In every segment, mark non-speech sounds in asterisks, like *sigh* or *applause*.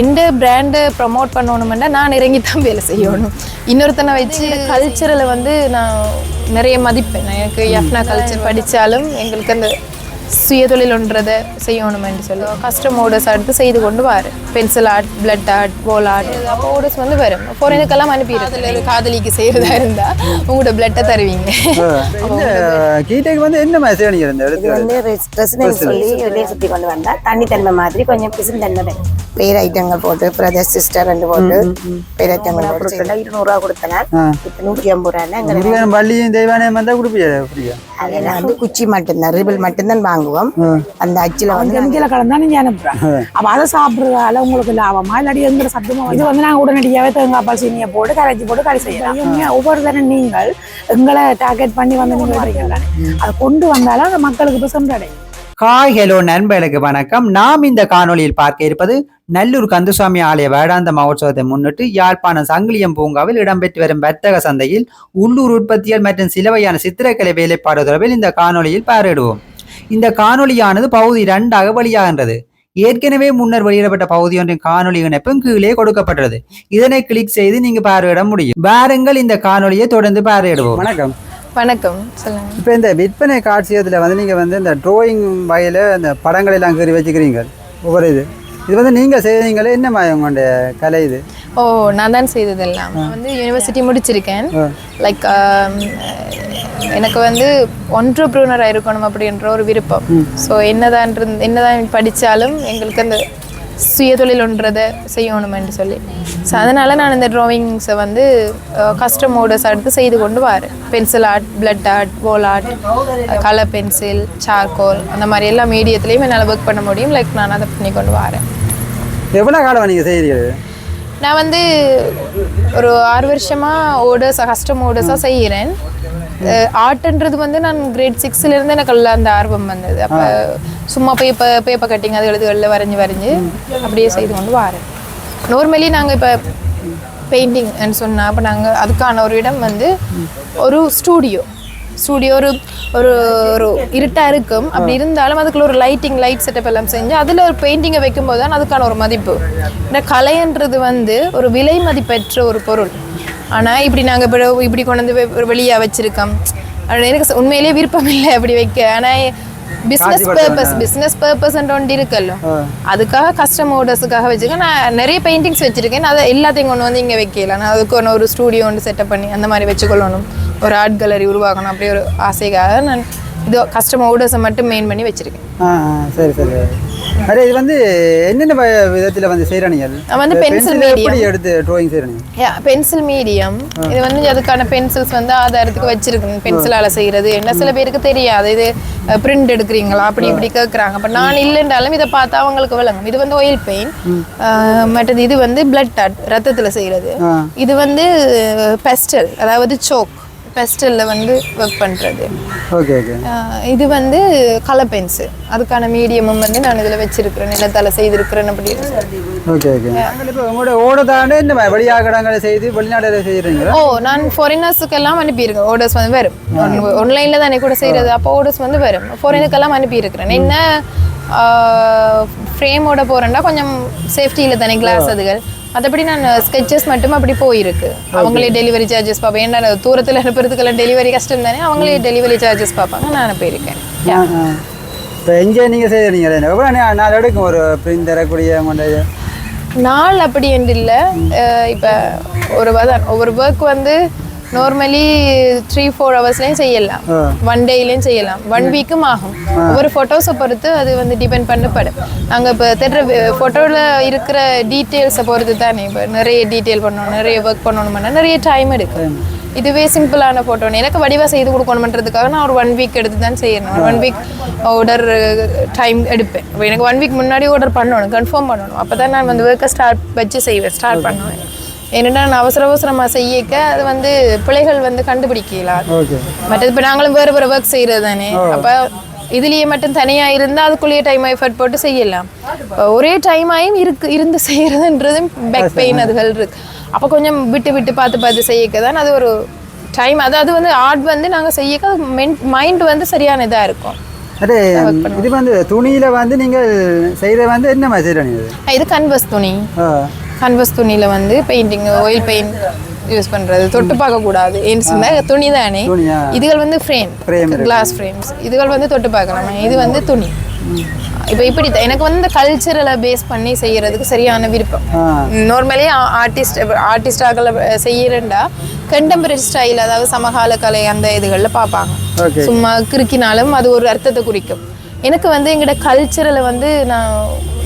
எந்த பிராண்டை ப்ரமோட் பண்ணணுமெண்டா நான் இறங்கி தான் வேலை செய்யணும். இன்னொருத்தனை வச்சு கல்ச்சரில் வந்து நான் நிறைய மதிப்பேன். எனக்கு எஃப்னா கல்ச்சர் படித்தாலும் எங்களுக்கு அந்த சுயதொழில் ஒன்றதை செய்யணுமென்று சொல்லி. கஸ்டம் ஆர்டர்ஸ் எடுத்து செய்து கொண்டு வாரு. பென்சில் ஆர்ட் பிளட் ஆர்ட் போல் ஆர்ட் அப்போ ஆர்டர்ஸ் வந்து வரும். ஃபாரினுக்கெல்லாம் அனுப்பிடுறது காதலிக்கு செய்கிறதா இருந்தால் உங்களோட பிளட்டை தருவீங்க. கீட்டைக்கு வந்து என்ன மாதிரி இது வந்து ரெசிடென்ட் சொல்லி வெளியே சுற்றி கொண்டு வந்தா தண்ணி தன்மை மாதிரி கொஞ்சம் பிசின் தன்மை வரும் பேர் ஐட்டங்கள் போட்டு பிரதர் சிஸ்டர் ரெண்டு போட்டு பேர் ஐட்டங்கள் போட்டு இருநூறுவா கொடுத்தனா இப்போ நூற்றி ஐம்பது ரூபா எங்களுக்கு முருகன் பள்ளியும் தெய்வானையும் வந்தால் அப்படியா அதெல்லாம் வந்து குச்சி மட்டும்தான் ரிபிள் மட்டும்தான் வாங்குவோம். அந்த அச்சில் வந்து கெமிக்கல கலந்தா நீங்க அனுப்புறேன். அப்ப அதை சாப்பிடுறதால உங்களுக்கு லாபமா? இல்லாட்டி எங்கிற சத்தமா? இது வந்து நாங்க உடனடியாவே தேங்காய் பால் சீனியை போட்டு கரைச்சி போட்டு கறி செய்யலாம் ஒவ்வொரு தரம் நீங்கள் எங்களை டார்கெட் பண்ணி வந்து நீங்க அதை கொண்டு வந்தாலும் அந்த மக்களுக்கு சென்றடையும். ஹாய் ஹலோ நண்பர்களுக்கு வணக்கம். நாம் இந்த காணொளியில் பார்க்க இருப்பது நல்லூர் கந்தசுவாமி ஆலய வேடாந்த மகோத்சவத்தை முன்னிட்டு யாழ்ப்பாணம் சங்கிலியம் பூங்காவில் இடம்பெற்று வரும் வர்த்தக சந்தையில் உள்ளூர் உற்பத்திகள் மற்றும் சில வகையான சித்திரக்கலை வேலைப்பாடு தொடர்பில் இந்த காணொளியில் பார்வையிடுவோம். இந்த காணொளியானது பகுதி இரண்டாக வெளியாகின்றது. ஏற்கனவே முன்னர் வெளியிடப்பட்ட பகுதி ஒன்றின் காணொளி இணைப்பும் கீழே கொடுக்கப்பட்டது இதனை கிளிக் செய்து நீங்க பார்வையிட முடியும். வாருங்கள் இந்த காணொளியை தொடர்ந்து பார்வையிடுவோம். வணக்கம். வணக்கம். சொல்லுங்கள் இப்போ இந்த விற்பனை காட்சியத்தில் வந்து நீங்கள் வந்து இந்த ட்ராயிங் வகையில் இந்த படங்கள் எல்லாம் கீறி வச்சுக்கிறீங்க. ஒவ்வொரு இது. இது வந்து நீங்கள் செய்கிறீங்களே என்ன மாதிரி உங்களுடைய கலை இது? ஓ நான் தான் செய்ததெல்லாம். நான் வந்து யூனிவர்சிட்டி முடிச்சிருக்கேன். லைக் எனக்கு வந்து ஒன்ட்ரப்ரூனராக இருக்கணும் அப்படின்ற ஒரு விருப்பம். ஸோ என்னதான் என்னதான் படித்தாலும் எங்களுக்கு அந்த சுயதொழில் ஒன்றதை செய்யணுமென்று சொல்லி. ஸோ அதனால் நான் இந்த ட்ராயிங்ஸை வந்து கஸ்டம் ஆர்டர்ஸ் எடுத்து செய்து கொண்டு வரேன். பென்சில் ஆர்ட் பிளட் ஆர்ட் போல் ஆர்ட் கலர் பென்சில் சார்கோல் அந்த மாதிரி எல்லா மீடியத்துலேயும் என்னால் ஒர்க் பண்ண முடியும். லைக் நான் அதை பண்ணி கொண்டு வரேன். எவ்வளோ காலம் நீங்கள் செய்கிறீங்க நான் வந்து ஒரு ஆறு வருஷமாக ஓடர்ஸ் கஸ்டம் ஓடர்ஸாக செய்கிறேன் ஆர்ட்ன்றது வந்து நான் கிரேட் சிக்ஸ்லேருந்து எனக்கு எல்லாம் அந்த ஆர்வம் வந்தது. அப்போ சும்மா பேப்பர் பேப்பர் கட்டிங் அது எழுதுகளில் வரைஞ்சி வரைஞ்சி அப்படியே செய்து கொண்டு வரேன். நார்மலி நாங்கள் இப்போ பெயிண்டிங்னு சொன்னால் அப்போ நாங்கள் அதுக்கான ஒரு இடம் வந்து ஒரு ஸ்டூடியோ ஸ்டூடியோ ஒரு ஒரு ஒரு இருட்டாக இருக்கும். அப்படி இருந்தாலும் அதுக்குள்ள ஒரு லைட்டிங் லைட் செட்டப் எல்லாம் செஞ்சு அதில் ஒரு பெயிண்டிங்கை வைக்கும்போது தான் அதுக்கான ஒரு மதிப்பு. இந்த கலைன்றது வந்து ஒரு விலை மதிப்பெற்ற ஒரு பொருள். ஆனால் இப்படி நாங்கள் இப்போ இப்படி கொண்டு வந்து வெளியாக வச்சுருக்கோம். எனக்கு உண்மையிலேயே விருப்பம் இல்லை அப்படி வைக்க. ஆனால் பிஸ்னஸ் பர்பஸ் பிஸ்னஸ் பர்பஸ் ஒன்று இருக்குல்ல. அதுக்காக கஸ்டம் ஆர்டர்ஸுக்காக வச்சுருக்கேன். நான் நிறைய பெயிண்டிங்ஸ் வச்சுருக்கேன். அதை எல்லாத்தையும் கொண்டு வந்து இங்கே வைக்கல. நான் அதுக்கு ஒன்று ஒரு ஸ்டூடியோ ஒன்று செட்டப் பண்ணி அந்த மாதிரி வச்சுக்கொள்ளணும். ஒரு ஆர்ட் கேலரி உருவாக்கணும். அப்படி ஒரு ஆசைக்காக நான் இது கஸ்டம் ஆர்டர்ஸை மட்டும் மெயின் பண்ணி வச்சுருக்கேன். சரி சரி. அரே இது வந்து என்னென்ன விதத்தில் வந்து செய்கிறீங்க நான் வந்து pencil எப்படி எடுத்து ட்ராயிங் செய்கிறீங்க பென்சில் மீடியம் இது வந்து அதுக்கான பென்சில்ஸ் வந்து ஆதாரத்துக்கு வச்சிருக்கணும். பென்சிலால செய்யறது என்ன சில பேருக்கு தெரியாது. இது பிரிண்ட் எடுக்கிறீங்களா? அப்படி இப்படி கேட்குறாங்க அப்போ நான் இல்லைன்றாலும் இதை பார்த்தா அவங்களுக்கு விளங்கும். இது வந்து ஆயில் பெயிண்ட் மற்றது இது வந்து பிளட் ரத்தத்துல செய்யறது இது வந்து பெஸ்டல் அதாவது சோக் பெஸ்டலில் வந்து ஒர்க் பண்ணுறது ஓகே ஓகே இது வந்து கலர் பென்சில் அதுக்கான மீடியமும் வந்து நான் இதில் வச்சிருக்கிறேன். நிலத்தால செய்திருக்கிறேன் அப்படின்னு ஓகே ஓகே இப்போ உங்களோட ஓட தாண்டி இந்த வெளியாகடங்களை செய்து வெளிநாடுல செய்கிறீங்களா ஓ நான் ஃபாரினர்ஸுக்கு எல்லாம் அனுப்பியிருக்கேன். ஆர்டர்ஸ் வந்து வரும். ஆன்லைனில் தானே கூட செய்கிறது அப்போ ஆர்டர்ஸ் வந்து வரும். ஃபாரினுக்கெல்லாம் அனுப்பியிருக்கிறேன். என்ன ஃப்ரேமோட போகிறேன்னா கொஞ்சம் சேஃப்டியில் தானே கிளாஸ் அதுகள். மற்றபடி நான் ஸ்கெச்சஸ் மட்டும் அப்படி போயிருக்கு. அவங்களே டெலிவரி சார்ஜஸ் பார்ப்பேன் ஏன்னா தூரத்தில் அனுப்புறதுக்கெல்லாம் டெலிவரி கஷ்டம் தானே. அவங்களே டெலிவரி சார்ஜஸ் பார்ப்பாங்க நான் அனுப்பியிருக்கேன் இப்போ எங்கே நீங்கள் செய்கிறீங்க எவ்வளோ நாள் எடுக்கும் ஒரு பிரிண்ட் தரக்கூடிய உங்களுடைய நாள் அப்படி என்று இல்லை. இப்போ ஒரு ஒவ்வொரு ஒர்க் வந்து நார்மலி த்ரீ ஃபோர் ஹவர்ஸ்லேயும் செய்யலாம். ஒன் டேலையும் செய்யலாம். ஒன் வீக்கும் ஆகும். ஒவ்வொரு ஃபோட்டோஸை பொறுத்து அது வந்து டிபெண்ட் பண்ணப்படும். நாங்கள் இப்போ தேடுற ஃபோட்டோவில் இருக்கிற டீட்டெயில்ஸை பொறுத்து தானே இப்போ நிறைய டீட்டெயில் பண்ணணும் நிறைய ஒர்க் பண்ணணும்னா நிறைய டைம் எடுக்கும். இதுவே சிம்பிளான ஃபோட்டோ எனக்கு வடிவாக செய்து கொடுக்கணுன்றதுக்காக நான் ஒரு ஒன் வீக் எடுத்து தான் செய்யணும். ஒரு ஒன் வீக் ஆர்டர் டைம் எடுப்பேன். எனக்கு ஒன் வீக் முன்னாடி ஆர்டர் பண்ணணும் கன்ஃபார்ம் பண்ணணும். அப்போ தான் நான் வந்து ஒர்க்கை ஸ்டார்ட் வச்சு செய்வேன் ஸ்டார்ட் பண்ணுவேன். ஏன்னா நான் அவசர அவசரமாக செய்யக்க அது வந்து பிழைகள் வந்து கண்டுபிடிக்கலாம் மற்றது இப்போ நாங்களும் வேறு வேறு ஒர்க் செய்கிறது தானே அப்போ இதுலேயே மட்டும் தனியாக இருந்தால் அதுக்குள்ளேயே டைம் எஃபர்ட் போட்டு செய்யலாம். ஒரே டைம் ஆயும் இருக்கு இருந்து செய்கிறதுன்றது பேக் பெயின் அதுகள் இருக்கு. அப்போ கொஞ்சம் விட்டு விட்டு பார்த்து பார்த்து செய்யக்க தான் அது ஒரு டைம் அதாவது வந்து ஆர்ட் வந்து நாங்கள் செய்யக்க மைண்ட் வந்து சரியான இதாக இருக்கும். அதே இது வந்து துணியில் வந்து நீங்கள் செய்கிற வந்து என்ன மாதிரி இது கன்வஸ் துணி. கன்வஸ் துணியில் வந்து பெயிண்டிங் ஆயில் பெயிண்ட் யூஸ் பண்ணுறது தொட்டு பார்க்கக்கூடாது. ஏன்னு சொன்னால் துணி தானே? இதுகள் வந்து ஃப்ரேம். கிளாஸ் ஃப்ரேம்ஸ் இதுகள் வந்து தொட்டு பார்க்கலாம். இது வந்து துணி. இப்போ இப்படி. எனக்கு வந்து கல்ச்சரலை பேஸ் பண்ணி செய்யறதுக்கு சரியான விருப்பம். நார்மலி ஆர்டிஸ்ட் ஆர்டிஸ்டாக்களை செய்யறேன்டா. கண்டெம்பரரி ஸ்டைல் அதாவது சமகால கலை அந்த இதுகளில் பார்ப்பாங்க. சும்மா கிறுக்கினாலும் அது ஒரு அர்த்தத்தை குறிக்கும். எனக்கு வந்து எங்களோட கல்ச்சரில் வந்து நான்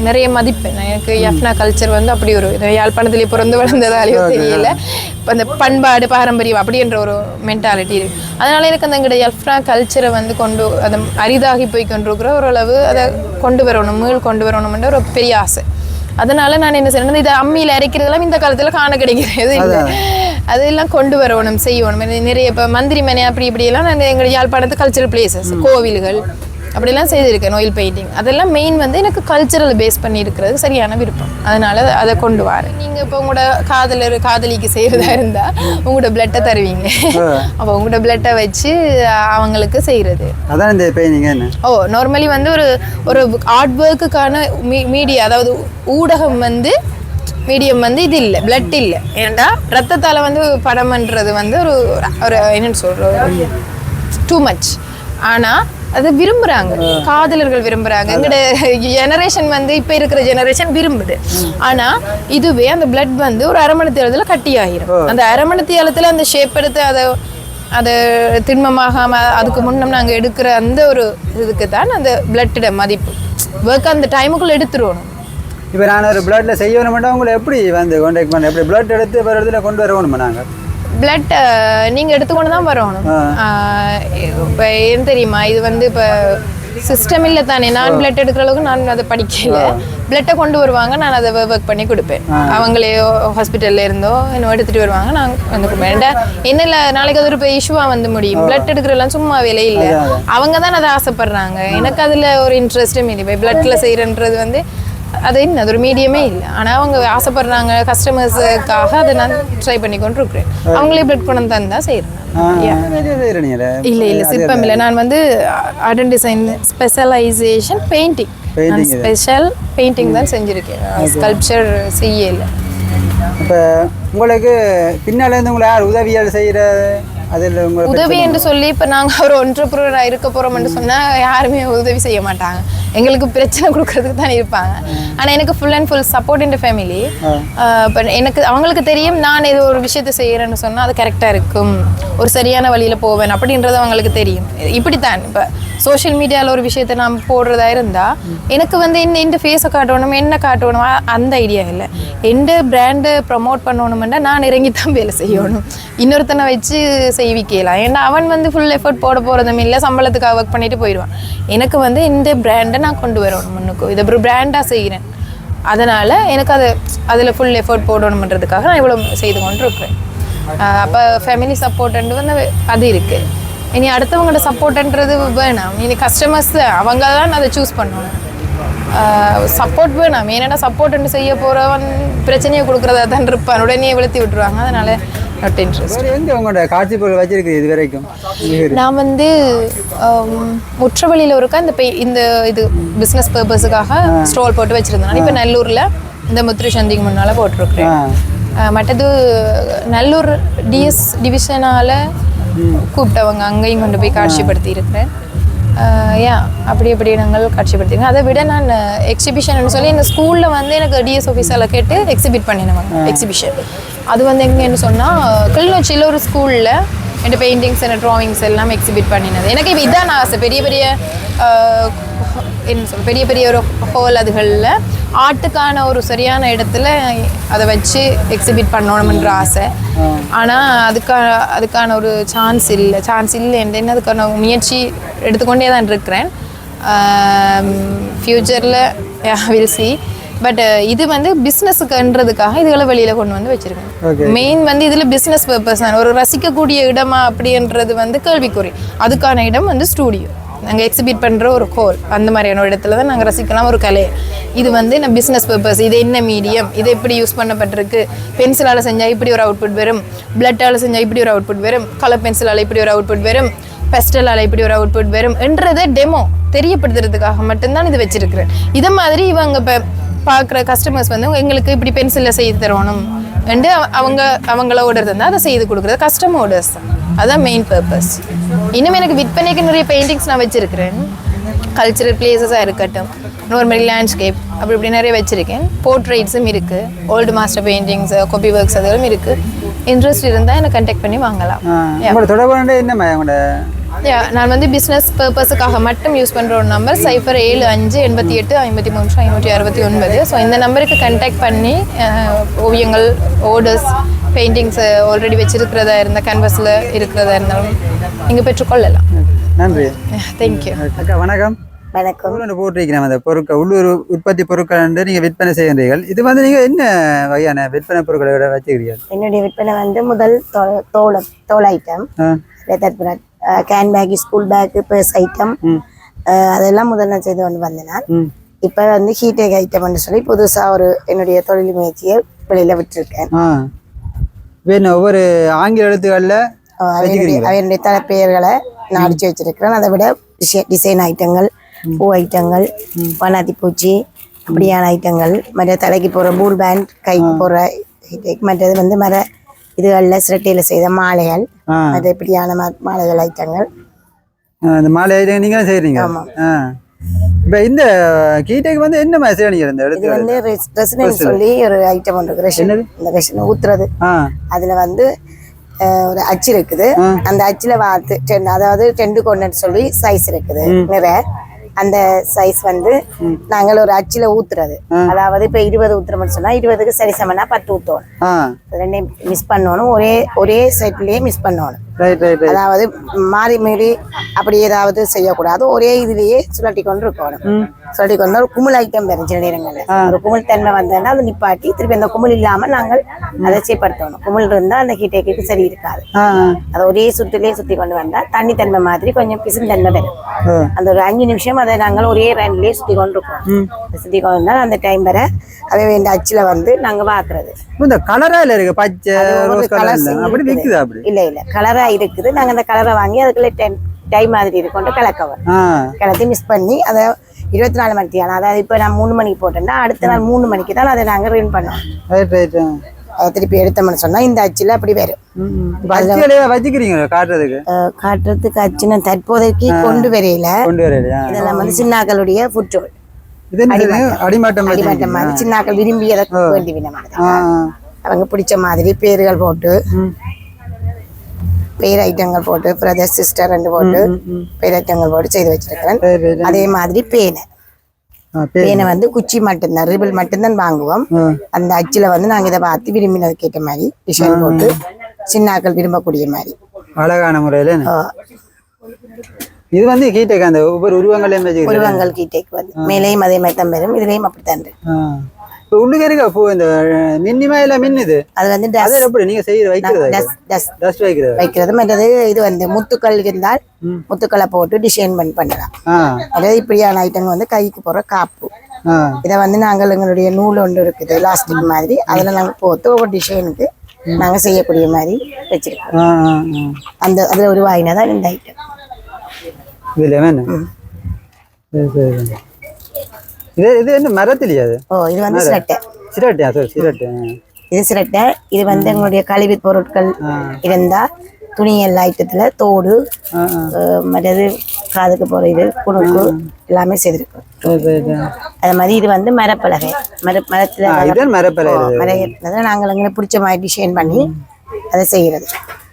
நிறைய மதிப்பேன். நான் எனக்கு எஃப்னா கல்ச்சர் வந்து அப்படி ஒரு யாழ்ப்பாணத்திலே பிறந்து வளர்ந்ததாலேயோ தெரியல. இப்போ அந்த பண்பாடு பாரம்பரியம் அப்படின்ற ஒரு மென்டாலிட்டி இருக்கு. அதனால எனக்கு அந்த எங்களோட எஃப்னா கல்ச்சரை வந்து கொண்டு அதை அரிதாகி போய் கொண்டிருக்கிற ஓரளவு அதை கொண்டு வரணும் மீள் கொண்டு வரணும்ன்ற ஒரு பெரிய ஆசை. அதனால நான் என்ன செய்யணும் இதை அம்மியில் அரைக்கிறதெல்லாம் இந்த காலத்தில் காண கிடைக்கிறது. அதெல்லாம் கொண்டு வரணும் செய்யணும். நிறைய இப்போ மந்திரி மனை அப்படி இப்படியெல்லாம் நான் எங்கள் யாழ்ப்பாணத்து கல்ச்சரல் பிளேசஸ் கோவில்கள் அப்படிலாம் செய்திருக்கேன் ஆயில் பெயிண்டிங் அதெல்லாம் மெயின் வந்து எனக்கு கல்ச்சரல் பேஸ் பண்ணி இருக்கிறது சரியான விருப்பம். அதனால அதை கொண்டு வரேன். நீங்கள் இப்போ உங்களோட காதலர் காதலிக்கு செய்கிறதா இருந்தால் உங்களோட பிளட்டை தருவீங்க. அப்போ உங்களோட பிளட்டை வச்சு அவங்களுக்கு செய்கிறது அதான் இந்த பெயிண்டிங் என்ன? ஓ நார்மலி வந்து ஒரு ஒரு ஆர்ட் ஒர்க்குக்கான மீடியா அதாவது ஊடகம் வந்து மீடியம் வந்து இது இல்லை பிளட் இல்லை. ஏன்டா ரத்தத்தால் வந்து படம்ன்றது வந்து ஒரு ஒரு என்னன்னு சொல்கிறோம் டூ மச் ஆனால் அது விரும்புகிறாங்க காதலர்கள் விரும்புகிறாங்க எங்களோட ஜெனரேஷன் வந்து இப்போ இருக்கிற ஜெனரேஷன் விரும்புது. ஆனால் இதுவே அந்த பிளட் வந்து ஒரு அரை மணி தேரத்தில் கட்டி ஆகிரும் அந்த அரை மணி தேரத்தில் அந்த ஷேப் எடுத்து அதை அது திண்மமாகாம அதுக்கு முன்னம் நாங்கள் எடுக்கிற அந்த ஒரு இதுக்கு தான் அந்த பிளட்டோட மதிப்பு. ஒர்க் அந்த டைமுக்குள்ள எடுத்துருவணும். இப்போ நான் ஒரு பிளட்ல செய்யணும்னா உங்களை எப்படி வந்து கான்டாக்ட் பண்ண எப்படி பிளட் எடுத்து வேறு இடத்துல கொண்டு வரணுமா நாங்கள் பிளட் நீங்கள் எடுத்துக்கொண்டு தான் வரணும். இப்போ ஏன் தெரியுமா? இது வந்து இப்போ சிஸ்டம் இல்லை தானே. நான் பிளட் எடுக்கிற அளவுக்கு நான் அதை படிக்கல. பிளட்டை கொண்டு வருவாங்க நான் அதை ஒர்க் பண்ணி கொடுப்பேன். அவங்களே ஹாஸ்பிட்டல்ல இருந்தோ என்ன எடுத்துட்டு வருவாங்க நான் வந்து கொடுப்பேன். என்ன இல்லை நாளைக்கு அது ஒரு இப்போ இஷ்யூவாக வந்து முடியும். பிளட் எடுக்கிறதெல்லாம் சும்மா வேலை இல்லை. அவங்க தான் அதை ஆசைப்படுறாங்க. எனக்கு அதில் ஒரு இன்ட்ரெஸ்ட்டும் இல்லை பிளட்ல செய்கிறன்றது வந்து அது என்ன? அது ஒரு மீடியமே இல்லை. ஆனால் அவங்க ஆசைப்படுறாங்க கஸ்டமர்ஸுக்காக அதை நான் ட்ரை பண்ணி கொண்டு இருக்கிறேன் அவங்களே பிளட் கொண்டு வந்து தந்தா செய்கிறேன் இல்லை இல்லை சிற்பம் இல்லை. நான் வந்து art and design specialisation painting. Special painting தான் செஞ்சுருக்கேன். ஸ்கல்ப்சர் செய்யல. இப்போ உங்களுக்கு பின்னால இருந்து உங்களை யார் உதவியால் செய்கிற அதில் உதவி என்று சொல்லி இப்போ நாங்கள் ஒரு ஒன்றரை இருக்க போகிறோம்னு சொன்னால் யாருமே உதவி செய்ய மாட்டாங்க. எங்களுக்கு பிரச்சனை கொடுக்கறதுக்கு தான் இருப்பாங்க. ஆனால் எனக்கு ஃபுல் அண்ட் ஃபுல் சப்போர்ட் இந்த ஃபேமிலி இப்போ எனக்கு அவங்களுக்கு தெரியும் நான் ஏதோ ஒரு விஷயத்தை செய்கிறேன்னு சொன்னால் அது கரெக்டாக இருக்கும். ஒரு சரியான வழியில் போவேன் அப்படின்றது அவங்களுக்கு தெரியும். இப்படித்தான். இப்போ சோஷியல் மீடியாவில் ஒரு விஷயத்தை நான் போடுறதா இருந்தால் எனக்கு வந்து என்ன இந்த ஃபேஸை காட்டணும் என்ன காட்டணும் அந்த ஐடியா இல்லை. எந்த பிராண்டை ப்ரமோட் பண்ணணுமெண்டா நான் இறங்கி தான் வேலை செய்யணும். இன்னொருத்தனை வச்சு செய்விக்கலாம். ஏன்னா அவன் வந்து ஃபுல் எஃபர்ட் போட போகிறதும் இல்லை சம்பளத்துக்காக ஒர்க் பண்ணிட்டு போயிடுவான். எனக்கு வந்து இந்த பிராண்டை நான் கொண்டு வரணும் முன்னுக்கு. இதை ஒரு பிராண்டாக செய்கிறேன் அதனால் எனக்கு அது அதில் ஃபுல் எஃபர்ட் போடணுன்றதுக்காக நான் இவ்வளோ செய்து கொண்டு இருக்கிறேன் அப்போ ஃபேமிலி சப்போர்ட் வந்து அது இருக்குது இனி அடுத்தவங்களோட சப்போர்ட்ன்றது வேணாம். இனி கஸ்டமர்ஸ் அவங்க தான் அதை சூஸ் பண்ணணும். சப்போர்ட் வேணாம். ஏன்னா சப்போர்ட் செய்ய போகிறவன் பிரச்சனையை கொடுக்குறதா தான் இருப்பான். உடனே வெளுத்தி விட்டுருவாங்க. அதனால நாட் இன்ட்ரெஸ்ட் எங்கே உங்களோட காட்சி பொருள் வச்சிருக்குது இது வரைக்கும்? நான் வந்து முற்றவழியில் இருக்க இந்த இந்த இது பிஸ்னஸ் பர்பஸுக்காக ஸ்டால் போட்டு வச்சுருந்தேன். இப்போ நல்லூரில் இந்த முத்திரை சந்திக்கு முன்னால் போட்டிருக்கிறேன். மற்றது நல்லூர் டிஎஸ் டிவிஷனால் கூப்பிட்டவங்க அங்கேயும் கொண்டு போய் காட்சிப்படுத்தி இருக்கிறேன் யா அப்படி அப்படி நாங்கள் காட்சிப்படுத்திருக்கேன் அதை விட நான் எக்ஸிபிஷன் சொல்லி இந்த ஸ்கூலில் வந்து எனக்கு டிஎஸ் ஆஃபீஸில் கேட்டு எக்ஸிபிட் பண்ணிடுவாங்க எக்ஸிபிஷன் அது வந்து எங்கேன்னு சொன்னால் கிளிநொச்சியில் ஒரு ஸ்கூலில் என் பெயிண்டிங்ஸ் அண்ட் ட்ராயிங்ஸ் எல்லாம் எக்ஸிபிட் பண்ணினது. எனக்கு இப்போ இதான் ஆசை. பெரிய பெரிய என்ன சொல்ல பெரிய பெரிய ஒரு ஹோல் அதுகளில். ஆர்ட்டுக்கான ஒரு சரியான இடத்துல அதை வச்சு எக்ஸிபிட் பண்ணணும்ன்ற ஆசை. ஆனால் அதுக்கான அதுக்கான ஒரு சான்ஸ் இல்லை. சான்ஸ் இல்லைன்னு அதுக்கான முயற்சி எடுத்துக்கொண்டே தான் இருக்கிறேன். ஃப்யூச்சரில் வில் சி பட் இது வந்து பிஸ்னஸுக்குன்றதுக்காக இதுகளை வெளியில் கொண்டு வந்து. வச்சுருக்கேன். மெயின் வந்து இதில் பிஸ்னஸ் பர்பஸ் தான். ஒரு ரசிக்கக்கூடிய இடமா அப்படின்றது வந்து கேள்விக்குறி. அதுக்கான இடம் வந்து ஸ்டூடியோ நாங்கள் எக்ஸிபிட் பண்ணுற ஒரு ஹோல் அந்த மாதிரியான ஒரு இடத்துல தான் நாங்கள் ரசிக்கலாம். ஒரு கலை. இது வந்து நான் பிஸ்னஸ் பர்பஸ் இது என்ன மீடியம் இது எப்படி யூஸ் பண்ணப்பட்டிருக்கு? பென்சிலால் செஞ்சால் இப்படி ஒரு அவுட்புட் வரும். பிளட்டால் செஞ்சால் இப்படி ஒரு அவுட்புட் வரும். கலர் பென்சிலால் இப்படி ஒரு அவுட்புட் வரும். பெஸ்டலால் இப்படி ஒரு அவுட்புட் வரும். என்றதை டெமோ தெரியப்படுத்துறதுக்காக மட்டும்தான் இது வச்சுருக்கிறேன். இதை மாதிரி இவங்க இப்போ பார்க்குற கஸ்டமர்ஸ் வந்து எங்களுக்கு இப்படி பென்சிலில் செய்து தரணும். என்று அவங்க அவங்கள ஆர்டர் தந்தால் அதை செய்து கொடுக்குறது. கஸ்டம் ஆர்டர்ஸ் தான் அதான் மெயின் பர்பஸ் இன்னும் எனக்கு விற்பனைக்கு நிறைய பெயிண்டிங்ஸ் நான் வச்சிருக்கிறேன். கல்ச்சரல் பிளேசஸாக இருக்கட்டும் நார்மலி லேண்ட்ஸ்கேப் அப்படி இப்படி நிறைய வச்சுருக்கேன். போர்ட்ரேட்ஸும் இருக்குது old master paintings copy works அதெல்லாம் இருக்குது இன்ட்ரெஸ்ட் இருந்தால் என்னை கண்டெக்ட் பண்ணி வாங்கலாம். உங்களோட தொடர்பு Yeah, நான் வந்து பிஸ்னஸ் பர்பஸுக்காக மட்டும் யூஸ் பண்ணுற ஒரு நம்பர் சைஃபர் ஏழு அஞ்சு எண்பத்தி எட்டு ஐம்பத்தி மூணு ஐநூற்றி அறுபத்தி ஒன்பது. ஸோ இந்த நம்பருக்கு கண்டாக்ட் பண்ணி ஓவியங்கள் ஓர்டர்ஸ் பெயிண்டிங்ஸ் ஆல்ரெடி வச்சிருக்கிறதா இருந்த கேன்வஸில் இருக்கிறதா இருந்தாலும் நீங்கள் பெற்றுக்கொள்ளலாம். நன்றி. தேங்க்யூ அக்கா வணக்கம். வணக்கம். ஒன்று போட்டிருக்கிறேன் அந்த பொருட்கள் உள்ளூர் உற்பத்தி பொருட்கள் என்று நீங்கள் விற்பனை செய்கின்றீர்கள். இது வந்து நீங்கள் என்ன வகையான விற்பனை பொருட்களை வச்சுக்கிறீர்கள்? என்னுடைய விற்பனை வந்து முதல் தோ- தோல் தோல் item leather Brad cane bag school bag purse item அதெல்லாம் முதல் நான் செய்து கொண்டு வந்தேன் நான் ம் இப்போ வந்து ஹீட்டேக் ஐட்டம்னு சொல்லி புதுசாக ஒரு என்னுடைய தொழில் முயற்சியை வெளியில் விட்டுருக்கேன் வேணும் ஒவ்வொரு ஆங்கில எழுத்துக்களில் அவருடைய தலைப்பெயர்களை நான் அடிச்சு வச்சிருக்கிறேன் அதை விட டிசை- டிசைன் ஐட்டங்கள் பூ ஐட்டங்கள் வண்ணாத்தி பூச்சி அப்படியான ஐட்டங்கள் மற்ற தலைக்கு போடுற பூல் பேண்ட் கைக்கு ஹீட்டேக் மற்றது வந்து மர இதுகளில் சிரட்டையில் செய்த மாலைகள். மற்ற இப்படியான மாலைகள் ஐட்டங்கள். இந்த மாலை ஐட்டம் நீங்களும் செய்கிறீங்க ஆ. இப்போ இந்த கீட்டைக்கு வந்து என்ன மாதிரி செய்யறீங்க இந்த எழுத்து வந்து ரெசிடென்ட் சொல்லி ஒரு ஐட்டம் ஒன்று இருக்கு ரெஷன் இந்த ரெஷன் ஊத்துறது. அதுல வந்து ஒரு அச்சு இருக்குது. அந்த அச்சுல வாத்து அதாவது டெண்டு கொண்டுன்னு சொல்லி சைஸ் இருக்குது. நிறை அந்த சைஸ் வந்து நாங்கள் ஒரு அச்சுல ஊத்துறது. அதாவது இப்ப இருபது ஊத்துறோம்னு சொன்னா இருபதுக்கு சரி சமனா பத்து ஊத்துவோம். ஆ. ரெண்டையும் மிஸ் பண்ணணும். ஒரே ஒரே செட்லயே மிஸ் பண்ணணும். அதாவது மாறி மீறி அப்படி ஏதாவது செய்யக்கூடாது. ஒரே இதுலயே சுழட்டி கொண்டு இருக்கணும். சுழட்டி கொண்டு ஒரு குமிழ் ஐட்டம் வரும் சில நேரங்கள்ல. ஒரு குமிழ் தன்மை வந்ததுன்னா அதை நிப்பாட்டி திருப்பி அந்த குமிழ் இல்லாம நாங்கள் அதை செய்யப்படுத்தணும் குமிழ் இருந்தா அந்த ஹீட்டேக்கு சரி இருக்காது. அதை ஒரே சுற்றுலயே சுத்தி கொண்டு வந்தா தண்ணி தன்மை மாதிரி கொஞ்சம் பிசும் தன்மை வரும். அந்த ஒரு அஞ்சு நிமிஷம் அதை நாங்கள் ஒரே ரன்லயே சுத்தி கொண்டு இருக்கோம் சுத்தி கொண்டு அந்த டைம் வரை அதை வேண்டிய அச்சுல வந்து நாங்க பாக்குறது. இந்த கலரால இருக்கு? பச்சை கலர் அப்படி. விக்குது அப்படி? இல்ல இல்ல. கலரா இருக்குது. நாங்க அந்த கலரை வாங்கி அதுக்குள்ள டை மாதிரி இருக்கொண்டு கலக்கவர் ஆ. கலத்தி மிஸ் பண்ணி அதை இருபத்தி நாலு மணி தியானம் அதாவது இப்போ நான் மூணு மணிக்கு போட்டேன்னா அடுத்த நாள் மூணு மணிக்கு தான் அதை நாங்கள் ரின் பண்ணோம் ரைட் ரைட் அதை திருப்பி எடுத்தோம்னு சொன்னா இந்த அச்சில் அப்படி வரும். வச்சுக்கிறீங்க காட்டுறதுக்கு? காட்டுறதுக்கு அச்சு நான் தற்போதைக்கு கொண்டு வரையில. கொண்டு இதெல்லாம் வந்து சின்னாக்களுடைய ஃபுட்ரோல்? அடிமாட்டம். அடிமட்டம் வச்சிருக்கீங்க மாதிரி. சின்னாக்கள் விரும்பி வேண்டி வினமானது ஆ. அவங்க பிடிச்ச மாதிரி பேர்கள் போட்டு பேர் ஐட்டங்கள் போட்டு பிரதர் சிஸ்டர் ரெண்டு போட்டு பேர் ஐட்டங்கள் போட்டு செய்து ரைட் அதே மாதிரி பேனை. பேனை வந்து குச்சி மட்டும்தான் ரிபிள் மட்டும்தான் வாங்குவோம். அந்த அச்சில் வந்து நாங்கள் இதை பார்த்து விரும்பினதுக்கு ஏற்ற மாதிரி டிசைன் போட்டு சின்னாக்கள் விரும்பக்கூடிய மாதிரி. அழகான முறையில இது வந்து கீட்டக்கு அந்த ஒவ்வொரு உருவங்களையும் உருவங்கள் கீட்டைக்கு வந்து. மேலேயும் அதே மாதிரி தான் வரும் இதுலேயும் அப்படித்தான் இருக்கு. இப்போ உள்ளுக்கு இருக்க பூ இந்த மின்னிமா இல்ல மின்னுது அது வந்து அது எப்படி நீங்க செய்யறது வைக்கிறது டஸ்ட் வைக்கிறது? வைக்கிறது. இது வந்து முத்துக்கள் இருந்தால் முத்துக்களை போட்டு டிசைன் பண்ணி பண்ணலாம். அதாவது இப்படியான ஐட்டங்கள் வந்து கைக்கு போடுற காப்பு. இதை வந்து நாங்கள் எங்களுடைய நூல் ஒன்று இருக்குது எலாஸ்டிக் மாதிரி. அதில் நாங்கள் போட்டு ஒவ்வொரு டிசைனுக்கு நாங்கள் செய்யக்கூடிய மாதிரி வச்சிருக்கோம். அந்த அதில் உருவாகினா தான் இந்த ஐட்டம் இதுல வேணும் சரி சரி. இது இது என்ன மரத்திலையா அது? ஓ இது வந்து சிரட்டை. சிரட்டையா சார் சிரட்டை. இது சிரட்டை. இது வந்து எங்களுடைய கழிவு பொருட்கள் இருந்தால் துணி எல்லா ஐட்டத்தில் தோடு மற்றது காதுக்கு போகிற இது குணுக்கு எல்லாமே செய்திருக்கோம். அது மாதிரி இது வந்து மரப்பலகை. மர மரத்தில் ஆ, இதுதான் மரப்பலை மரத்தில் நாங்கள் எங்களை பிடிச்ச மாதிரி டிசைன் பண்ணி அதை செய்கிறது.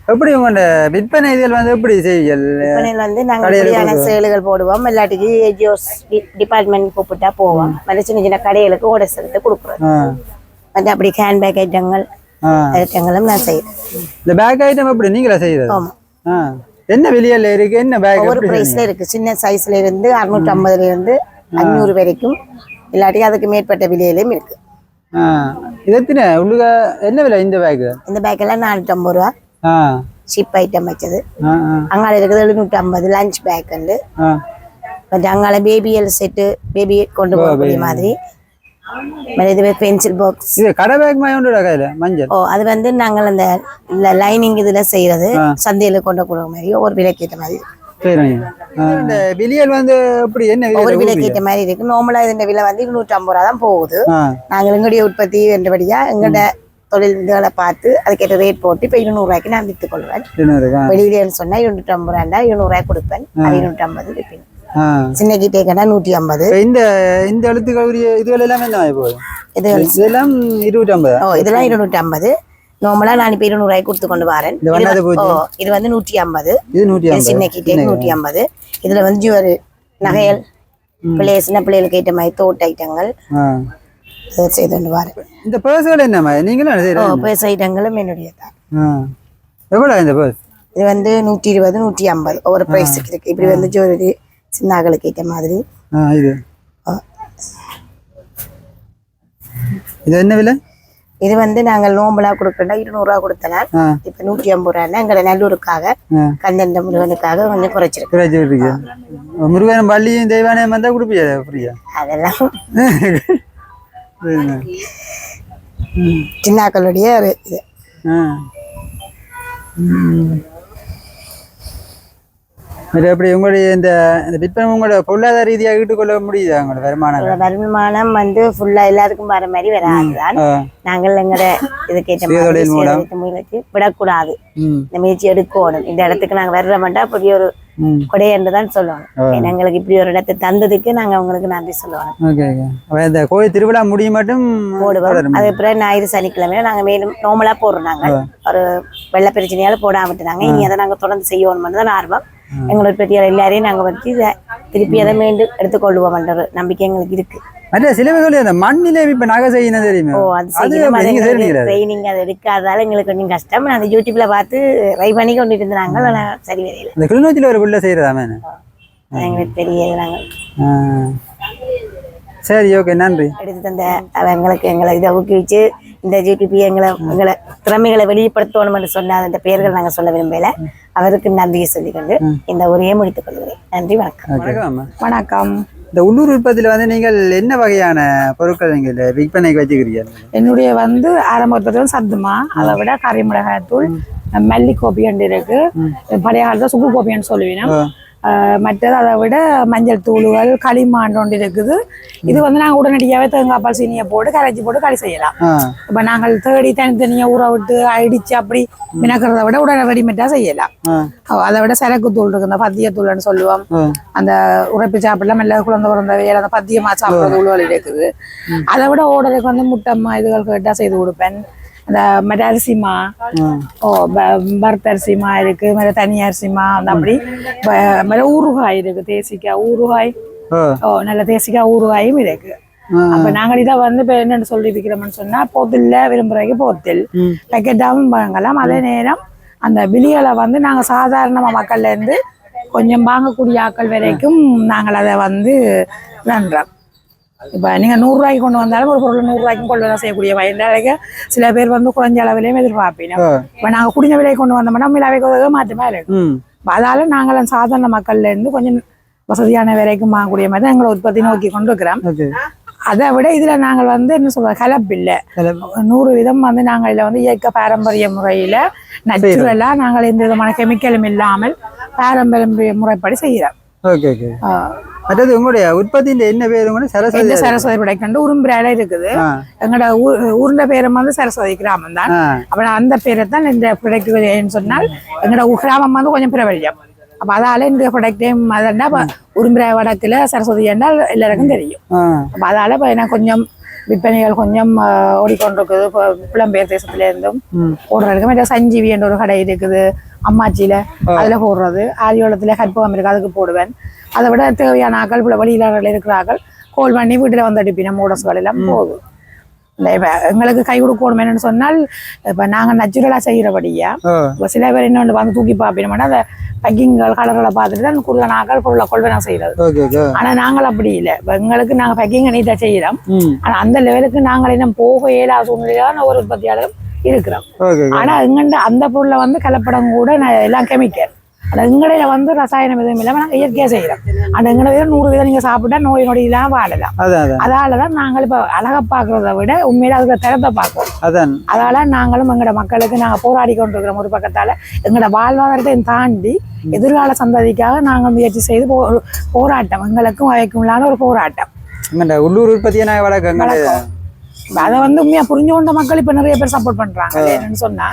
எப்படி உங்களோட விற்பனை இதில் வந்து எப்படி செய்வீர்கள்? விற்பனையில் வந்து நாங்கள் இப்படியான சேலுகள் போடுவோம். இல்லாட்டிக்கு ஏஜியோஸ் டிபார்ட்மெண்ட் கூப்பிட்டா போவோம். மற்ற சின்ன சின்ன கடைகளுக்கு ஓட செலுத்த கொடுக்குறோம் மற்ற அப்படி ஹேண்ட்பேக் ஐட்டங்கள் ஆ. ஐட்டங்களும் நான் செய்கிறேன் இந்த பேக் ஐட்டம் எப்படி நீங்களா செய்யறது? ஆமா. ஆ. என்ன வெளியில இருக்கு? என்ன பேக் ஒவ்வொரு ப்ரைஸ்ல இருக்கு. சின்ன சைஸ்ல இருந்து அறுநூற்றி ஐம்பதுல இருந்து அஞ்சூறு வரைக்கும். இல்லாட்டி அதுக்கு மேற்பட்ட விலையிலையும் இருக்கு. இது எத்தனை? உள்ளுக என்ன விலை இந்த பேக் இந்த பேக் எல்லாம் நானூற்றி ஐம்பது ரூபா. ஷிப் ஐட்டம் வச்சது. அங்கால இருக்குது எழுநூற்றி ஐம்பது லஞ்ச் பேக் ஆ. பட் அங்கால பேபிஎல் செட்டு பேபி கொண்டு போகக்கூடிய மாதிரி. மற்ற இது பென்சில் பாக்ஸ் இது கடை பேக் மாதிரி உண்டு கையில மஞ்சள். ஓ அது வந்து நாங்கள் அந்த லைனிங் இதுல செய்யறது. சந்தையில கொண்டு போகிற மாதிரி ஒரு விலைக்கு ஏற்ற மாதிரி. இந்த விலியல் வந்து எப்படி என்ன விலை ஒவ்வொரு விலைக்கு கொடுக்குறீங்க? ஏற்ற மாதிரி இருக்கு. நார்மலா இந்த விலை வந்து இருநூற்றி ஐம்பது ரூபா தான் போகுது. நாங்கள் எங்களுடைய உற்பத்தி என்றபடியா எங்களோட தொழில் இதுகளை பார்த்து அதுக்கேற்ற ரேட் போட்டு இப்போ இருநூறுவாய்க்கு நான் விற்றுக் கொள்வேன். வெளியிலேன்னு சொன்னா இருநூற்றி ஐம்பது ரூபாண்டா இருநூறுவாய் கொடுப்பேன். அது இருநூற்றி ஐம்பது விற்பேன் சின்ன கிட்டே கடை நூற்றி ஐம்பது. இந்த இந்த எழுத்துக்கள் உரிய இதுகள் எல்லாமே என்ன போகுது? இது இதெல்லாம் இருபத்தி ஐம்பது? ஓ இதெல்லாம் இருநூற்றி ஐம்பது. நார்மலா நான் இப்போ இருநூறுவாய்க்கு கொடுத்து கொண்டு வரேன். இது வந்து நூற்றி ஐம்பது. சின்ன கிட்டே நூற்றி ஐம்பது. இதுல வந்து ஜுவல் நகைகள் பிள்ளைய சின்ன பிள்ளைகளுக்கு ஏற்ற மாதிரி தோட்ட ஐட்டங்கள். செய்து கொண்டு வரேன் இந்த பேர்ஸ்கள் என்னம்மா நீங்களும் ஓ செய்யறீங்க பேச ஐட்டங்களும் என்னுடைய தான் எவ்வளோ இந்த பேர்ஸ் இது வந்து நூற்றி இருபது நூற்றி ஐம்பது ஒவ்வொரு ப்ரைஸுக்கு இருக்கு. இப்படி வந்து ஜுவல்லரி சின்ன ஆகளுக்கு ஏற்ற மாதிரி. இது. இது என்ன விலை? இது வந்து நாங்கள் நோம்பலா கொடுக்கறோம்னா இருநூறுவா கொடுத்தனால் இப்ப நூற்றி ஐம்பது ரூபான்னா எங்களை நல்லூருக்காக கந்தண்ட முருகனுக்காக கொஞ்சம் குறைச்சிருக்கு. முருகன் பள்ளியும் தெய்வானையும் வந்தால் கொடுப்பியா ஃப்ரீயா? அதெல்லாம் *laughs* சின்னாக்களுடைய இது. இது எப்படி உங்களுடைய இந்த இந்த விற்பனை உங்களோட பொருளாதார ரீதியாக ஈட்டுக்கொள்ள முடியுதா உங்களோட வருமானம் வருமானம் வந்து ஃபுல்லா எல்லாருக்கும் வர மாதிரி வராதுதான் நாங்கள் எங்களோட முயற்சி விடக்கூடாது. இந்த முயற்சி எடுக்கணும். இந்த இடத்துக்கு நாங்க வர்றோம்டா அப்படி ஒரு கொடை என்று தான் சொல்லணும். எங்களுக்கு இப்படி ஒரு இடத்தை தந்ததுக்கு நாங்க உங்களுக்கு நன்றி அப்ப இந்த கோயில் திருவிழா முடியும் மட்டும் போடுவோம். அது பிறகு ஞாயிறு சனிக்கிழமை நாங்க மேலும் நார்மலா போடுறோம் நாங்க. ஒரு வெள்ள பிரச்சனையால போடாம விட்டுனாங்க இனி அதை நாங்க தொடர்ந்து செய்யணும் தான் ஆர்வம். எங்களோட பெற்றியார் எல்லாரையும் நாங்க வச்சு திருப்பி அதை மீண்டும் எடுத்துக்கொள்வோம்ன்ற நம்பிக்கை எங்களுக்கு இருக்கு. மற்ற சில பேர் அந்த மண்ணிலே இப்ப நகை செய்யணும் தெரியுமா? ஓ அது? ட்ரைனிங் அதை எடுக்காததால எங்களுக்கு கொஞ்சம் கஷ்டம் அந்த யூடியூப்ல பார்த்து ட்ரை பண்ணி கொண்டு இருந்தாங்க சரி வரையில இந்த கிளிநொச்சியில் ஒரு புள்ள செய்யறதாமே எங்களுக்கு தெரியல சரி ஓகே நன்றி. எடுத்து தந்த எங்களுக்கு எங்களை இதை ஊக்குவிச்சு இந்த ஜிடிபி எங்களை எங்களை திறமைகளை வெளிப்படுத்தணும் என்று சொன்ன அந்த பெயர்கள் நாங்கள் சொல்ல விரும்பல. அவருக்கு நன்றியை சொல்லிக்கொண்டு இந்த உரையை முடித்துக் கொள்கிறேன். நன்றி வணக்கம். வணக்கம் இந்த உள்ளூர் உற்பத்தியில வந்து நீங்கள் என்ன வகையான பொருட்கள் நீங்கள் விற்பனைக்கு வச்சுக்கிறீங்க என்னுடைய வந்து ஆரம்பத்தில் சத்துமா அதை விட கறி மிளகாய்த்தூள் மல்லி கோபியண்டு இருக்கு. பழைய காலத்துல சுக்கு கோபியன்னு சொல்லுவீங்க. ஆஹ் மற்றது அதை விட மஞ்சள் தூளுகள் களிமாண்டு ஒன்று இருக்குது. இது வந்து நாங்கள் உடனடியாகவே தேங்காய் பால் சீனியை போட்டு கரைச்சி போட்டு களி செய்யலாம். இப்போ நாங்கள் தேடி தனித்தனியாக ஊற விட்டு அடிச்சு அப்படி மினக்கிறத விட உடனே ரெடிமேட்டாக செய்யலாம். அதை விட சரக்கு தூள் இருக்கு இந்த பத்திய தூள்னு சொல்லுவோம். அந்த உரைப்பு சாப்பிடலாம் மெல்ல குழந்தை பிறந்த வேலை அந்த பத்தியமா சாப்பிட்ற தூள்கள் இருக்குது. அதை விட ஓடருக்கு வந்து முட்டம்மா இதுகள் கேட்டா செய்து கொடுப்பேன். அந்த மற்ற அரிசிமா ஓ பருத்த அரிசிமா இருக்கு மேல தனி அரிசிமா அந்த அப்படி. மேல ஊறுகாய் இருக்கு தேசிக்காய் ஊறுகாய். ஓ நல்ல தேசிக்காய் ஊறுகாயும் இருக்கு. அப்ப நாங்கள் இதை வந்து இப்ப என்னன்னு சொல்லி விற்கிறோம்னு சொன்னா போத்தில்ல விரும்புறதுக்கு போத்தில் பேக்கெட்டாகவும் வாங்கலாம். அதே நேரம் அந்த விலிகளை வந்து நாங்க சாதாரணமா மக்கள்ல இருந்து கொஞ்சம் வாங்கக்கூடிய ஆட்கள் வரைக்கும் நாங்கள் அதை வந்து நன்றோம். இப்போ நீங்கள் நூறுரூவாய்க்கு கொண்டு வந்தாலும் ஒரு பொருள் நூறுரூவாய்க்கும் கொண்டு வர செய்யக்கூடிய வயதாக சில பேர் வந்து குறைஞ்ச அளவிலையும் எதிர்பார்ப்பீங்க. இப்போ நாங்கள் குடிஞ்ச விலையை கொண்டு வந்தோம்னா மிளாவைக்கு மாற்றமாக இருக்கும் அதால நாங்கள் சாதாரண மக்கள்ல இருந்து கொஞ்சம் வசதியான விலைக்கும் வாங்கக்கூடிய மாதிரி தான் எங்களை உற்பத்தி நோக்கி கொண்டு இருக்கிறோம். அதை விட இதுல நாங்கள் வந்து என்ன சொல்றது கலப்பு இல்லை. நூறு விதம் வந்து நாங்கள் இதில் வந்து இயற்கை பாரம்பரிய முறையில நேச்சுரலா நாங்கள் எந்த விதமான கெமிக்கலும் இல்லாமல் பாரம்பரிய முறைப்படி செய்கிறோம் ஓகே ஓகே மற்றது உங்களுடைய உற்பத்தியின் என்ன பேர் கூட சரஸ்வதி சரஸ்வதி படைக்கண்டு? உரும்பிரால இருக்குது. எங்களோட ஊர்ல பேரும் வந்து சரஸ்வதி கிராமம் தான். ஆ. அப்புறம் அந்த பேரை தான் இந்த ப்ரொடக்ட் சொன்னால் எங்களோட கிராமம் வந்து கொஞ்சம் பிரபல்யம். அப்போ அதால இந்த ப்ரொடக்டையும் அதெல்லாம் உரும்பிர வடக்கில் சரஸ்வதி என்றால் எல்லாருக்கும் தெரியும். அப்போ அதால இப்போ எனக்கு கொஞ்சம் விற்பனைகள் கொஞ்சம் ஓடிக்கொண்டிருக்குது. இப்போ புலம்பெயர் தேசத்துல இருந்தும் போடுறதுக்கு மற்ற சஞ்சீவி என்ற ஒரு கடை இருக்குது. அம்மாச்சியில அதுல போடுறது. ஆதியோளத்துல கற்பகம் இருக்கு அதுக்கு போடுவேன். அதை விட தேவையான ஆக்கள் இப்போ வெளியில இருக்கிறார்கள் கோல் பண்ணி வீட்டுல வந்து அடிப்பின. மூடஸ்கள் எல்லாம் இப்ப எங்களுக்கு கை கொடுக்கணுமேனு சொன்னால் இப்ப நாங்க நச்சுரலா செய்யறபடியா ஓ இப்போ சில பேர் இன்னொன்று வந்து தூக்கி பார்ப்பினோம்னா அந்த பேக்கிங்கள் கலர்களை பார்த்துட்டு தான் கூடுதல் நாங்கள் பொருளை கொள்வனா செய்யறது. ஆனா நாங்கள் அப்படி இல்லை. இப்போ எங்களுக்கு நாங்க பேக்கிங் நீட்டாக செய்யறோம். ம். ஆனா அந்த லெவலுக்கு நாங்கள் இன்னும் போக இயலாத சூழ்நிலையான ஒரு உற்பத்தியாளரும் இருக்கிறோம். ஆனா எங்கண்ட அந்த பொருளை வந்து கலப்படம் கூட ந- எல்லாம் கெமிக்கல். அந்த எங்கடையில வந்து ரசாயனம் எதுவும் இல்லாமல் நாங்கள் இயற்கையாக செய்கிறோம் அந்த எங்கட வீதம் நூறு வீதம் நீங்கள் சாப்பிட்டா நோய் நொடி இல்லாமல் வாழலாம். அதான் அதான். அதால தான் நாங்கள் இப்போ அழகை பார்க்குறத விட உண்மையில அதுக்கு திறத்தை அதான். அதால நாங்களும் எங்களோட மக்களுக்கு நாங்கள் போராடி கொண்டிருக்கிறோம் ஒரு பக்கத்தால். எங்களோட வாழ்வாதாரத்தையும் தாண்டி எதிர்கால சந்ததிக்காக நாங்கள் முயற்சி செய்து போராட்டம். எங்களுக்கும் வகைக்கும் இல்லாத ஒரு போராட்டம். உள்ளூர் உற்பத்தியை நான் வளர்க்க அதை வந்து உண்மையா புரிஞ்சு கொண்ட மக்கள் இப்போ நிறைய பேர் சப்போர்ட் பண்றாங்க. என்னன்னு சொன்னா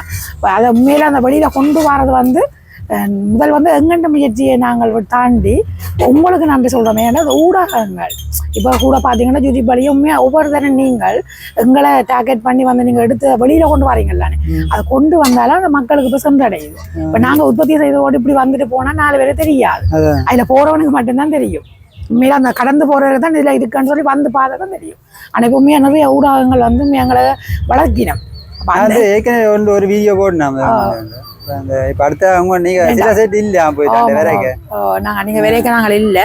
அதை உண்மையில அந்த வெளியில கொண்டு வரது வந்து முதல் வந்து எங்கண்ட முயற்சியை நாங்கள் தாண்டி உங்களுக்கு நன்றி சொல்றோம். ஏன்னா ஊடகங்கள். இப்போ கூட பார்த்தீங்கன்னா ஜுஜி பலியும் உண்மையா ஒவ்வொரு தரம் நீங்கள் எங்களை டார்கெட் பண்ணி வந்து நீங்க எடுத்து வெளியில கொண்டு வரீங்கல்லானே அதை கொண்டு வந்தாலும் அந்த மக்களுக்கு இப்போ சென்றடையுது இப்போ நாங்க உற்பத்தி செய்தோடு இப்படி வந்துட்டு போனா நாலு பேருக்கு தெரியாது. அதுல போறவனுக்கு மட்டும்தான் தெரியும். உண்மையில அந்த கடந்து போறவருக்கு தான் இதுல இருக்குன்னு சொல்லி வந்து பார்த்தா தான் தெரியும். ஆனா இப்போ உண்மையா நிறைய ஊடகங்கள் வந்து எங்களை அந்த வந்து ஏற்கனவே ஒன்று ஒரு வீடியோ போடணும் அந்த இப்போ அடுத்த அவங்க நீங்க சில செட் இல்லையா? போயிட்டாங்க வேறக்கு நாங்கள் இல்ல.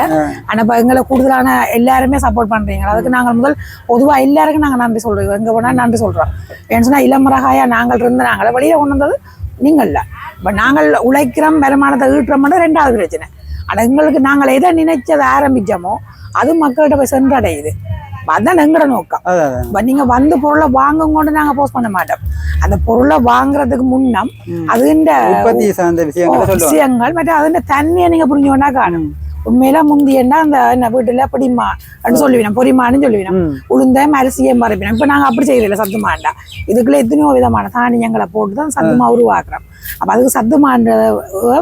ஆனா இப்ப எங்களை கூடுதலான எல்லாருமே சப்போர்ட் பண்றீங்க. அதுக்கு நாங்கள் முதல் பொதுவா எல்லாருக்கும் நாங்க நன்றி சொல்றோம். எங்க போனா நன்றி சொல்றோம். ஏன்னு சொன்னா இளமரகாயா நாங்கள் இருந்த நாங்கள வெளியில கொண்டு வந்தது நீங்கள்ல இப்ப நாங்கள் உழைக்கிறோம் வருமானத்தை ஈட்டுறோம்னு ரெண்டாவது பிரச்சனை. ஆனா எங்களுக்கு நாங்கள் எதை நினைச்சதை ஆரம்பிச்சோமோ அது மக்கள்கிட்ட போய் சென்றடையுது. அப்ப அதான் எங்களோட நோக்கம். இப்ப நீங்க வந்து பொருளை வாங்கும் கொண்டு நாங்க போஸ்ட் பண்ண மாட்டோம். அந்த பொருளை வாங்குறதுக்கு முன்னம் சார்ந்த விஷயங்களை மற்றும் அதுன்ற தன்மையை நீங்க புரிஞ்சோன்னா காணும். உண்மையில முந்தியன்னா அந்த என்ன வீட்டுல பிடிமா அப்படின்னு சொல்லுவீங்க பொறிமான்னு சொல்லுவீங்க உளுந்தையும் அரிசியும் மறைப்பினோம் இப்ப நாங்க அப்படி செய்யறதில்ல சத்துமாண்டா. இதுக்குள்ள எத்தனையோ விதமான தானியங்களை போட்டு தான் சத்துமா உருவாக்குறோம். அப்ப அதுக்கு சத்துமான்றதை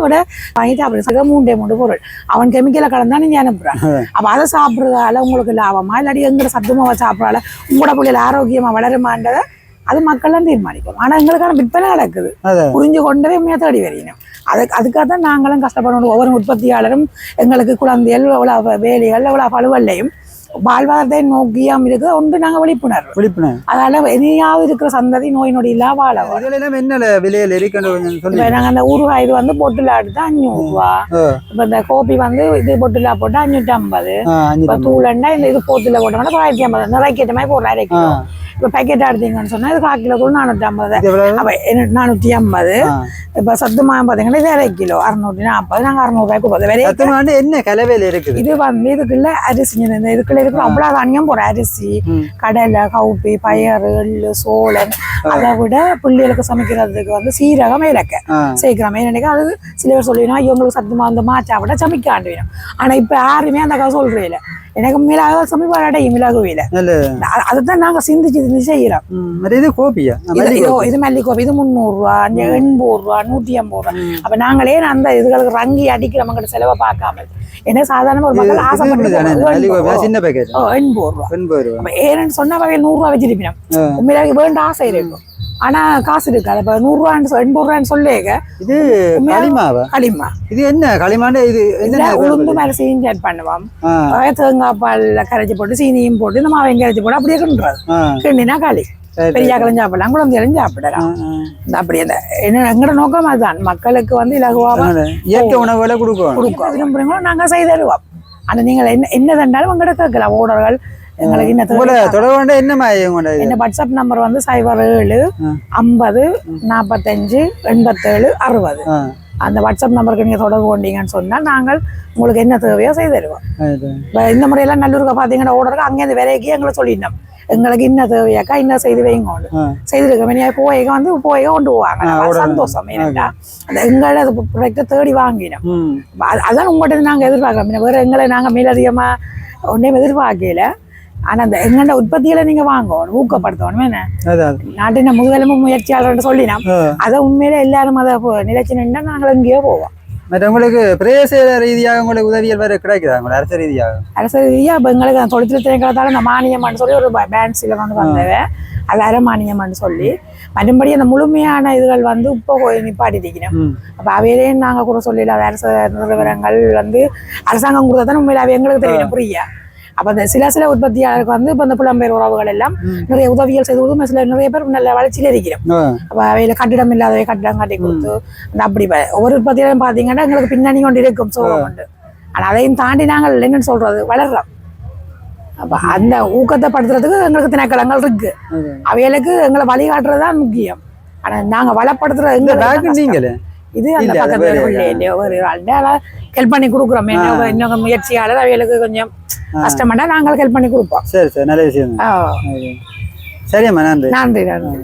விட வாங்கிட்டு அப்படி சக மூண்டே பொருள் அவன் கெமிக்கலை கலந்தா நீங்க அனுப்புறான் அப்ப அதை சாப்பிடுறதால உங்களுக்கு லாபமா இல்லாட்டி எங்கிற சத்துமாவை சாப்பிடறால உங்களோட பிள்ளைகள் ஆரோக்கியமா வளருமான்றதை அது மக்கள் தான் தீர்மானிக்கும் ஆனா எங்களுக்கான விற்பனை நடக்குது புரிஞ்சு கொண்டவே உண்மையாக தேடி வரணும் அதுக்கு அதுக்காக தான் நாங்களும் கஷ்டப்படணும் ஒவ்வொரு உற்பத்தியாளரும் எங்களுக்கு குழந்தைகள் எவ்வளோ வேலைகள் எவ்வளோ பழுவல்லையும் வாழ்வாதாரத்தை நோக்கியாம் இருக்குது. ஒன்று நாங்கள் விழிப்புணர்வு. விழிப்புணர்வு. அதால இனியாவது இருக்கிற சந்ததி நோய் நொடி இல்லா வாழ என்ன விலையில இப்ப நாங்கள் அந்த ஊறுகாய் இது வந்து பொட்டுலா எடுத்து அஞ்சூறுரூவா ஆ. இப்போ இந்த கோபி வந்து இது பொட்டுலா போட்டு அஞ்சூற்றி ஐம்பது இப்போ தூளண்டா இந்த இது போத்துல போட்டோம்னா தொள்ளாயிரத்தி ஐம்பது. நிறைய மாதிரி போடுற அரை கிலோ இப்போ பேக்கெட் எடுத்தீங்கன்னு சொன்னா இது கால் கிலோ தூள் நானூற்றி ஐம்பது? அப்போ நானூற்றி ஐம்பது. இப்போ சத்து மாயம் பார்த்தீங்கன்னா இது அரை கிலோ அறுநூற்றி நாற்பது நாங்கள் அறுநூறுபாய்க்கு போகுது வேற என்ன கலவையில இருக்குது? இது வந்து இதுக்குள்ள அரிசி இதுக்குள்ள இருக்கிற அவ்வளோ தானியம் போற அரிசி கடலை கவுப்பி பயறு எள்ளு சோளம் அதை விட பிள்ளைகளுக்கு சமைக்கிறதுக்கு வந்து சீரகம் இலக்க. சேர்க்கிறோம் ஏன்னா அது சில பேர் சொல்லினா இவங்களுக்கு சத்து அந்த மாச்சா விட சமைக்காண்டு வேணும் ஆனா இப்ப யாருமே அந்த கதை சொல்றீல எனக்கு மிளகு அடையும் மிளகுவில அதுதான் நாங்க சிந்திச்சு சிந்திச்சு செய்யறோம் இது கோபியா இது மல்லி கோபி. இது இது முந்நூறுரூவா எண்பது ரூபா நூற்றி ஐம்பது ரூபா அப்ப நாங்களே அந்த இதுகளுக்கு ரங்கி அடிக்கிறவங்கிட்ட செலவை பார்க்காம ஏன்னா சாதாரண ஒரு மக்கள் ஆசைப்பட்டு சின்ன பேக்கெட் ஓ, எண்பது ரூபா. எண்பது ரூபா. ஏன்னு சொன்னா அவைய நூறுரூவா வச்சிருப்பினோம் உண்மையில வேண்ட ஆசை இருக்கும் ஆனா காசு இருக்காது அப்ப நூறுரூவான்னு சொ- எண்பது ரூபான்னு சொல்லேங்க இது களிமாவா? களிமா. இது என்ன? களிமாண்டு இது என்ன உளுந்து மேல சீனி ஆட் பண்ணுவோம். தேங்காய் பால்ல கரைச்சி போட்டு சீனியும் போட்டு இந்த மாவையும் கரைச்சி போட்டு அப்படியே கிண்டுறது. கிண்டினா களி. பெரியாக்களும் சாப்பிடலாம் குழந்தைகளும் சாப்பிடலாம். அப்படி அந்த என்ன எங்களோட நோக்கம் அதுதான். மக்களுக்கு வந்து இலகுவாக இயற்கை உணவுகளை கொடுக்கணும். கொடுக்கும் விரும்புறீங்களோ நாங்க செய்து தருவோம். ஆனா நீங்கள் என்ன என்ன தண்டாலும் உங்கள்கிட்ட கேட்கலாம். ஓடர்கள் எங்களுக்கு என்ன கொண்ட என்ன உங்களோட வாட்ஸ்அப் நம்பர் வந்து சைபர் ஏழு ஐம்பது நாற்பத்தஞ்சு எண்பத்தேழு அறுபது. அந்த வாட்ஸ்அப் நம்பருக்கு நீங்கள் தொடர்பு கொண்டீங்கன்னு சொன்னால் நாங்கள் உங்களுக்கு என்ன தேவையோ செய்து தருவோம். இந்த முறையெல்லாம் நல்லூருக்க பார்த்தீங்கன்னா ஓடருக்கு அங்கேருந்து விலைக்கு எங்களை சொல்லிடணும். எங்களுக்கு இன்ன தேவையாக்கா இன்ன செய்து வைங்க ஆ. செய்திருக்க நீ போய்க்க வந்து போய்க்க கொண்டு போவாங்க. சந்தோஷம் ஏன்னா அந்த எங்களை அது ப்ராடக்ட்டை தேடி வாங்கினோம் அதான் உங்கள்கிட்ட நாங்கள் எதிர்பார்க்குறோம் பின்ன வேறு எங்களை நாங்கள் மேலதிகமாக ஒன்றையும் எதிர்பார்க்கல ஆனால் அந்த எங்கள்ட உற்பத்திகளை நீங்கள் வாங்கணும் ஊக்கப்படுத்தணும் என்ன நாட்டின் முதுகெலும்பு முயற்சியாளர்னு சொல்லினோம். அதை உண்மையில எல்லாரும் அதை நிலைச்சு நின்றா நாங்கள் எங்கேயோ போவோம் மற்ற உங்களுக்கு பிரதேச ரீதியாக உங்களுக்கு உதவிகள் வேற கிடைக்குதா உங்களுக்கு அரசு ரீதியாக அரசு ரீதியாக இப்போ எங்களுக்கு அந்த தொழில் திணைக்களத்தால் இந்த மானியம்னு சொல்லி ஒரு பேன்ஸில் வந்து வந்தவன் அது அரை மானியம்னு சொல்லி மறுபடி அந்த முழுமையான இதுகள் வந்து இப்போ நிப்பாட்டிருக்கிறோம் ம். அப்போ அவையிலேயும் நாங்கள் கூட சொல்லல அரசு நிறுவனங்கள் வந்து அரசாங்கம் கொடுத்தா தான் உண்மையில அவை எங்களுக்கு தெரியும் புரியா அப்போ அந்த சில சில உற்பத்தியாளருக்கு வந்து இப்போ இந்த புலம்பெயர் உறவுகள் எல்லாம் நிறைய உதவிகள் செய்து கொடுத்து சில நிறைய பேர் நல்ல வளர்ச்சியில் இருக்கிறோம். அப்போ அவையில் கட்டிடம் இல்லாதவை கட்டிடம் கட்டி கொடுத்து அந்த அப்படி ஒவ்வொரு உற்பத்தியிலும் பார்த்தீங்கன்னா எங்களுக்கு பின்னணி கொண்டு இருக்கும் சோகம் உண்டு. ஆனால் அதையும் தாண்டி நாங்கள் என்னன்னு சொல்றது வளர்றோம். அப்போ அந்த ஊக்கத்தை படுத்துறதுக்கு எங்களுக்கு திணைக்களங்கள் இருக்கு. அவைகளுக்கு எங்களை வழிகாட்டுறது தான் முக்கியம். ஆனால் நாங்கள் வளப்படுத்துறது எங்களுக்கு. நீங்களே? இது அந்த பக்கத்துல ஒரு ஹெல்ப் பண்ணி கொடுக்குறோம். இன்னும் முயற்சியாளர் அவைகளுக்கு கொஞ்சம் கஷ்டமாட்டா நாங்கள் ஹெல்ப் பண்ணி கொடுப்போம். சரி சரி. நல்ல விஷயம். சரிம்மா நன்றி. நன்றி நன்றி.